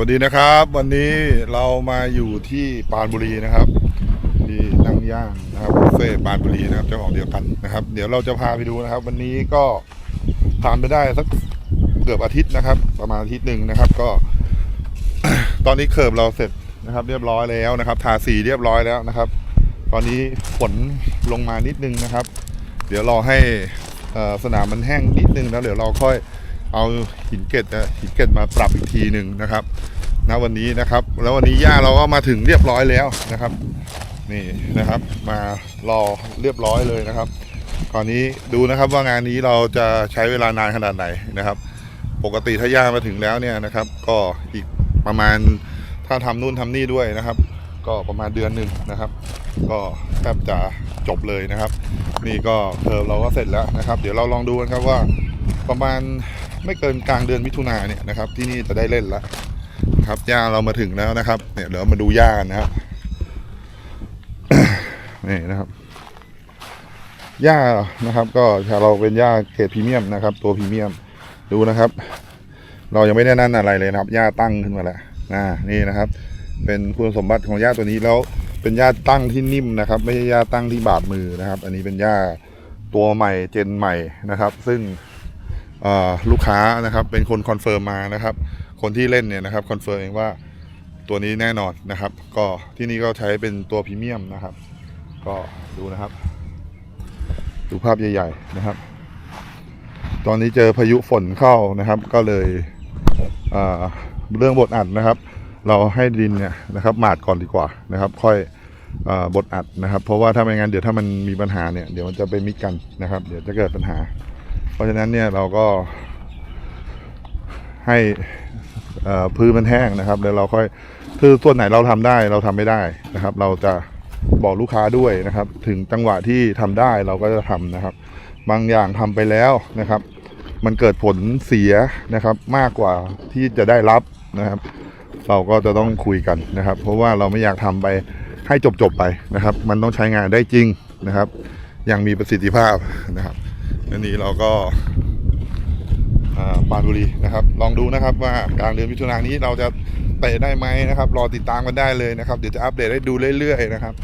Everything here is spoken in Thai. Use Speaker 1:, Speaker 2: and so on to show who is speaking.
Speaker 1: วัสดีนะครับ วันนี้เรามาอยู่ที่ปานบุรีนะครับที่นั่งย่างนะครับบุฟเฟ่ปานบุรีนะครับเจ้าของเดียวกันนะครับ เดี๋ยวเราจะพาไปดูนะครับ วันนี้ก็ทานไปได้สักเกือบอาทิตย์นะครับ ประมาณอาทิตย์หนึ่งนะครับ ก็ ตอนนี้เคิร์ฟเราเสร็จนะครับ เรียบร้อยแล้วนะครับทาสีเรียบร้อยแล้วนะครับ ตอนนี้ฝนลงมานิดนึงนะครับ เดี๋ยวรอให้อ่อสนามมันแห้งนิดนึงแล้วเดี๋ยวเราค่อย เอาหินเกล็ดนะหินเกล็ดมาปรับอีกทีหนึ่งนะครับณวันนี้นะครับ แล้ววันนี้ย่าเราก็มาถึงเรียบร้อยแล้วนะครับ นี่นะครับ มารอเรียบร้อยเลยนะครับตอนนี้ดูนะครับว่างานนี้เราจะใช้เวลานานขนาดไหนนะครับ ปกติถ้าย่ามาถึงแล้วเนี่ยนะครับ ก็อีกประมาณถ้าทำนู่นทำนี่ด้วยนะครับ ก็ประมาณเดือนหนึ่งนะครับ ก็แทบจะจบเลยนะครับ นี่ก็เทอมเราก็เสร็จแล้วนะครับ เดี๋ยวเราลองดูกันครับว่าประมาณ ไม่เกินกลางเดือนมิถุนาเนี่ยนะครับ ที่นี่จะได้เล่นแล้วนะครับย่าเรามาถึงแล้วนะครับ เนี่ยเดี๋ยวมาดูย่านะครับนี่นะครับย่านะครับ ก็เราเป็นย่าเกรดพรีเมียมนะครับ ตัวพรีเมียมดูนะครับ เรายังไม่ได้นั่นอะไรเลยนะครับย่าตั้งขึ้นมาแล้วนะนี่นะครับ เป็นคุณสมบัติของย่าตัวนี้แล้วเป็นย่าตั้งที่นิ่มนะครับ ไม่ใช่ย่าตั้งที่บาดมือนะครับ อันนี้เป็นย่าตัวใหม่เจนใหม่นะครับ ซึ่ง ลูกค้านะครับเป็นคนคอนเฟิร์มมานะครับ คนที่เล่นเนี่ยนะครับคอนเฟิร์มเองว่าตัวนี้แน่นอนนะครับ ก็ที่นี่ก็ใช้เป็นตัวพรีเมียมนะครับ ก็ดูนะครับ ดูภาพใหญ่ ๆนะครับ ตอนนี้เจอพายุฝนเข้านะครับ ก็เลยเเรื่องบทอัดนะครับ เราให้ดินเนี่ยนะครับหมาดก่อนดีกว่านะครับ ค่อยอบดอัดนะครับ เพราะว่าถ้าไม่งั้นเดี๋ยวถ้ามันมีปัญหาเนี่ยเดี๋ยวมันจะไปมิกกันนะครับ เดี๋ยวจะเกิดปัญหา เพราะฉะนั้นเนี่ยเราก็ให้พื้นมันแห้งนะครับ แล้วเราค่อยคือส่วนไหนเราทำได้เราทำไม่ได้นะครับ เราจะบอกลูกค้าด้วยนะครับ ถึงจังหวะที่ทำได้เราก็จะทำนะครับ บางอย่างทำไปแล้วนะครับ มันเกิดผลเสียนะครับ มากกว่าที่จะได้รับนะครับ เราก็จะต้องคุยกันนะครับ เพราะว่าเราไม่อยากทำไปให้จบๆไปนะครับ มันต้องใช้งานได้จริงนะครับ อย่างมีประสิทธิภาพนะครับ อันนี้เราก็อ่าปานบุรีนะครับ ลองดูนะครับว่ากลางเดือนมิถุนายนนี้เราจะเตะได้ไหมนะครับ รอติดตามกันได้เลยนะครับ เดี๋ยวจะอัปเดตให้ดูเรื่อยๆนะครับ